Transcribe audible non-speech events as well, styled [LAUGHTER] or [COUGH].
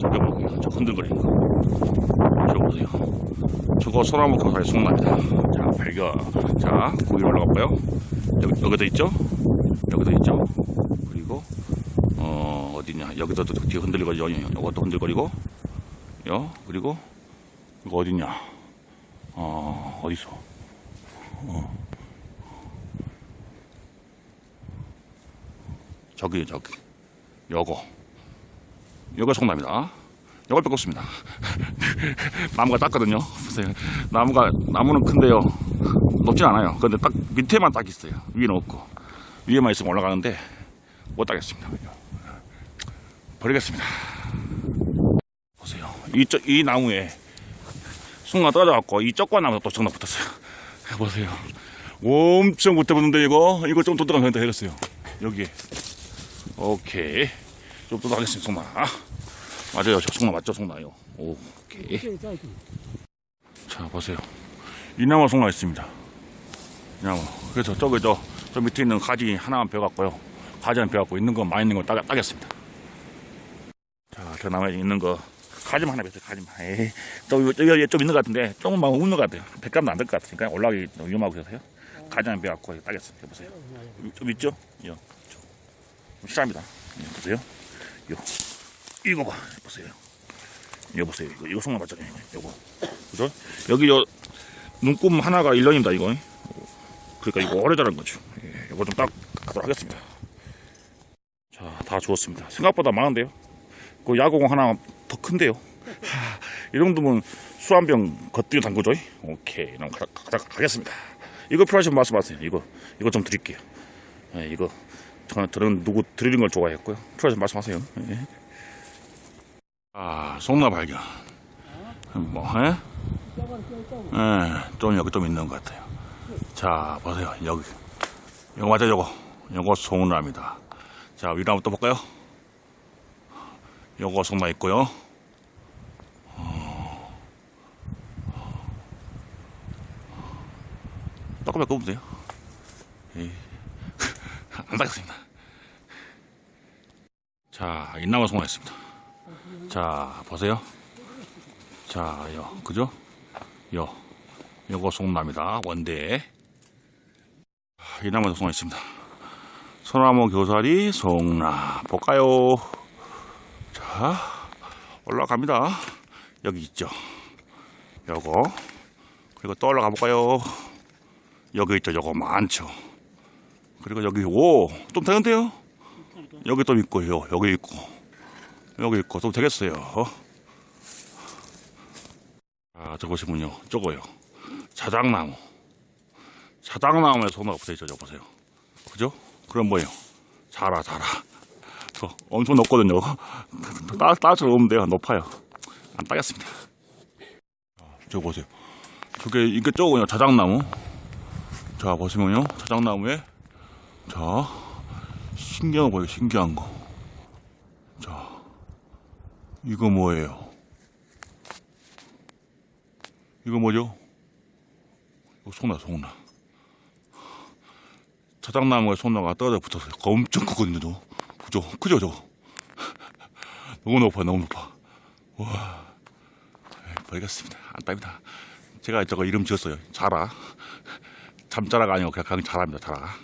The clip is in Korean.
저기 보세요. 저 흔들거리는 거. 저거 보세요. 저거 소나무 거사의 송나입니다. 자, 발견. 자, 고기 올라갔고요. 여기, 여기도 있죠? 여기도 있죠? 그리고, 어, 어디냐. 여기도 또 뒤에 흔들거리죠. 이것도 흔들거리고. 요, 그리고, 이거 어디냐. 어, 어디서? 어. 저기, 저기. 요거. 요거 송나입니다. 요걸 뺏었습니다. [LAUGHS] 나무가 작거든요. 보세요. 나무가, 나무는 큰데요. 높진 않아요. 근데 딱 밑에만 딱 있어요. 위는 없고. 위에만 있으면 올라가는데 못 따겠습니다. 버리겠습니다. 보세요. 이, 저- 이 나무에 숭가 떨어져갖고 이 쪽과 나무가 또 정답 붙었어요. [LAUGHS] 보세요. 엄청 붙어붙는데 이거 이거 좀 도둑하면 되겠어요. 여기에. 오케이. 좀 도둑하겠습니다. 송나. 맞아요. 저 송나 맞죠? 송나요. 오케이. 자 보세요. 이 나무 송나 있습니다. 이 나무. 그래서 저기 저, 저 밑에 있는 가지 하나만 베갖고요. 가지만 베갖고 있는 거 많이 있는 거 따, 따겠습니다. 자, 저 나무에 있는 거 가지만 하나 뱉어요. 가지만. 에이, 또 여기, 좀 있는 것 같은데 조금만 웃는 것 같아요. 백감도 안 될 것 같으니까 올라가기 위험하고 그래서요. 가지만 베갖고 따겠습니다. 보세요. 좀 있죠? 요. 좀 실합니다. 예, 보세요. 요. 이거 봐. 보세요. 이거 보세요. 이거, 이거 송나 맞잖아요. 이거. 그죠? 여기 요 눈금 하나가 1년입니다, 이거. 그러니까 이거 오래 자란 거죠. 예, 이거 좀 딱 가도록 하겠습니다. 자, 다 주웠습니다. 생각보다 많은데요. 그 야구공 하나 더 큰데요. 하, 이 정도면 수 한 병 겉들여 담그죠. 오케이, 그럼 가, 가, 가겠습니다. 이거 필요하시면 말씀하세요. 이거, 이거 좀 드릴게요. 예, 이거 저는 저는 누구 드리는 걸 좋아했고요. 필요하시면 말씀하세요. 예. 아, 송나 발견. 뭐, 예? 예, 좀 여기 좀 있는 것 같아요. 자, 보세요. 여기. 이거 맞아, 요거. 요거 송나입니다. 자, 위로 한번 또 볼까요? 요거 송나 있고요. 조금만 꼽으면 돼요. 에이. 안 닦았습니다. 자, 인나무 송나 있습니다. 자, 보세요. 자, 요, 그죠? 요, 요거 송나입니다. 원대. 이 나무 송나 있습니다. 소나무 교사리 송나. 볼까요? 자, 올라갑니다. 여기 있죠. 요거. 그리고 또 올라가 볼까요? 여기 있죠. 요거 많죠. 그리고 여기, 오! 좀 되는데요? 여기 또 있고요. 여기 있고. 여기 있고. 좀 되겠어요. 아, 저 보시면요. 저거요. 자작나무. 자작나무에 손으로 붙어있죠. 저 보세요. 그죠? 그럼 뭐예요? 자라, 자라. 저 엄청 높거든요. 따, 따서 오면 돼요. 높아요. 안 따겠습니다. 아, 저 보세요. 저게, 이게 저거요. 자작나무. 자, 보시면요. 자작나무에, 자, 신기한 거 보여요. 신기한 거. 자, 이거 뭐예요? 이거 뭐죠? 이거 소나, 소나. 자작나무에 소나가 떨어져 붙었어요. 엄청 크거든요, 저. 그죠? 크죠, 저거? 너무 높아, 너무 높아. 와. 버리겠습니다. 안 따입니다. 제가 저거 이름 지었어요. 자라. 잠자라가 아니고 그냥 자라입니다, 자라.